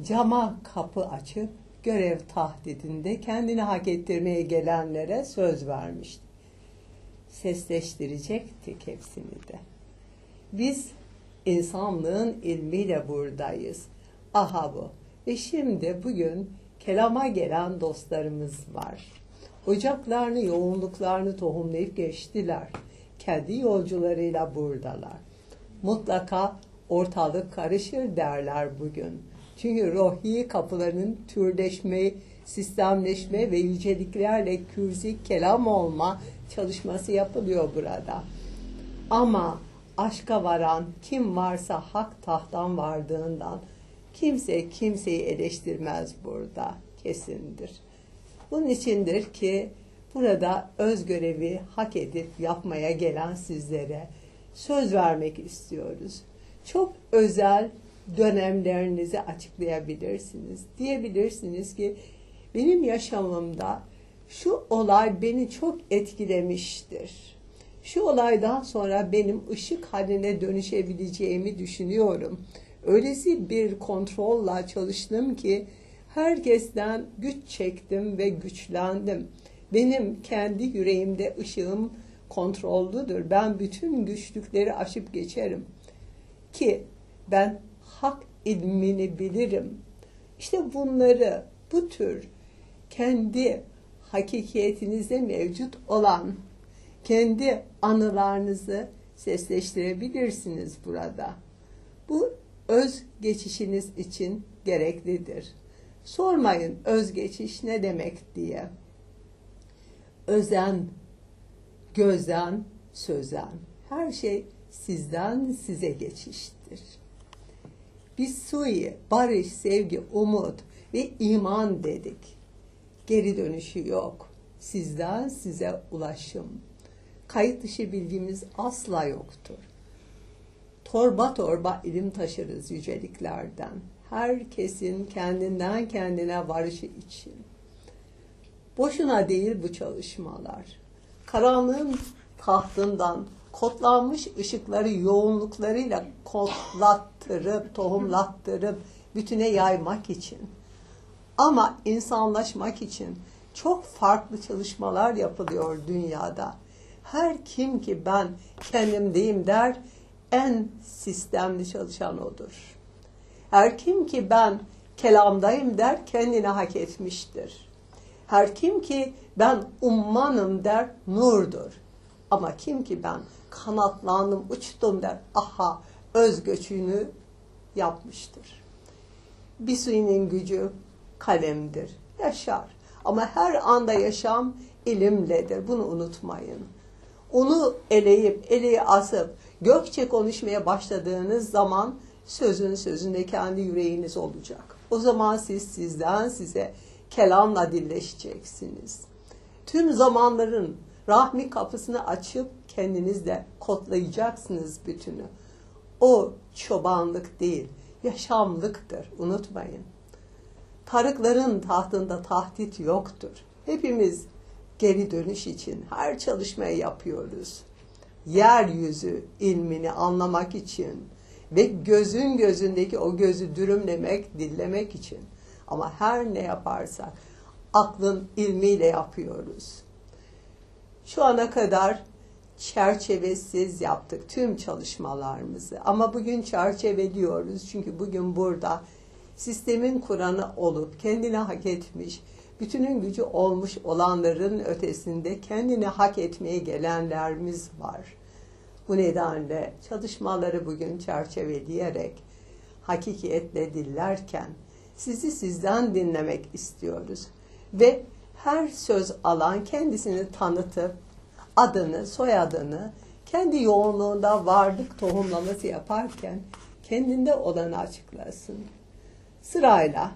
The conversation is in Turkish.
cama kapı açıp görev tahdidinde kendini hak ettirmeye gelenlere söz vermişti. Sesleştirecektik hepsini de. Biz insanlığın ilmiyle buradayız. Aha bu. Ve şimdi bugün kelama gelen dostlarımız var. Ocaklarını, yoğunluklarını tohumlayıp geçtiler. Kendi yolcularıyla buradalar. Mutlaka ortalık karışır derler bugün. Çünkü ruhi kapıların türleşme, sistemleşme ve yüceliklerle kürzi kelam olma çalışması yapılıyor burada. Ama aşka varan kim varsa hak tahttan vardığından kimse kimseyi eleştirmez burada kesindir. Bunun içindir ki burada öz görevi hak edip yapmaya gelen sizlere söz vermek istiyoruz. Çok özel dönemlerinizi açıklayabilirsiniz. Diyebilirsiniz ki benim yaşamımda şu olay beni çok etkilemiştir. Şu olaydan sonra benim ışık haline dönüşebileceğimi düşünüyorum. Öylesi bir kontrolla çalıştım ki herkesten güç çektim ve güçlendim. Benim kendi yüreğimde ışığım kontrollüdür. Ben bütün güçlükleri aşıp geçerim. Ki ben hak ilmini bilirim. İşte bunları bu tür kendi hakikiyetinizde mevcut olan kendi anılarınızı sesleştirebilirsiniz burada. Bu öz geçişiniz için gereklidir. Sormayın öz geçiş ne demek diye. Özen, gözen, sözen. Her şey sizden size geçiştir. Biz suyu, barış, sevgi, umut ve iman dedik. Geri dönüşü yok. Sizden size ulaşım. Kayıt dışı bilgimiz asla yoktur. Torba torba ilim taşırız yüceliklerden. Herkesin kendinden kendine varışı için. Boşuna değil bu çalışmalar. Karanlığın tahtından kodlanmış ışıkları yoğunluklarıyla kodlattırıp, tohumlattırıp bütüne yaymak için. Ama insanlaşmak için çok farklı çalışmalar yapılıyor dünyada. Her kim ki ben kendimdeyim der, en sistemli çalışan odur. Her kim ki ben kelamdayım der, kendini hak etmiştir. Her kim ki ben ummanım der, nurdur. Ama kim ki ben kanatlandım, uçtum der, aha öz göçünü yapmıştır. Bir suyunun gücü kalemdir, yaşar. Ama her anda yaşam ilimledir, bunu unutmayın. Onu eleyip, eleği asıp, gökçe konuşmaya başladığınız zaman sözün sözünde kendi yüreğiniz olacak. O zaman siz sizden size kelamla dilleşeceksiniz. Tüm zamanların rahmi kapısını açıp kendinizle kodlayacaksınız bütünü. O çobanlık değil, yaşamlıktır. Unutmayın. Tarıkların tahtında tahdit yoktur. Hepimiz geri dönüş için her çalışmayı yapıyoruz. Yeryüzü ilmini anlamak için ve gözün gözündeki o gözü dürümlemek, dillemek için. Ama her ne yaparsak aklın ilmiyle yapıyoruz. Şu ana kadar çerçevesiz yaptık tüm çalışmalarımızı. Ama bugün çerçeveliyoruz çünkü bugün burada sistemin kuranı olup kendini hak etmiş, bütünün gücü olmuş olanların ötesinde kendini hak etmeye gelenlerimiz var. Bu nedenle çalışmaları bugün çerçeveleyerek hakikiyetle dillerken sizi sizden dinlemek istiyoruz. Ve her söz alan kendisini tanıtıp adını, soyadını kendi yoğunluğunda varlık tohumlaması yaparken kendinde olanı açıklasın. Sırayla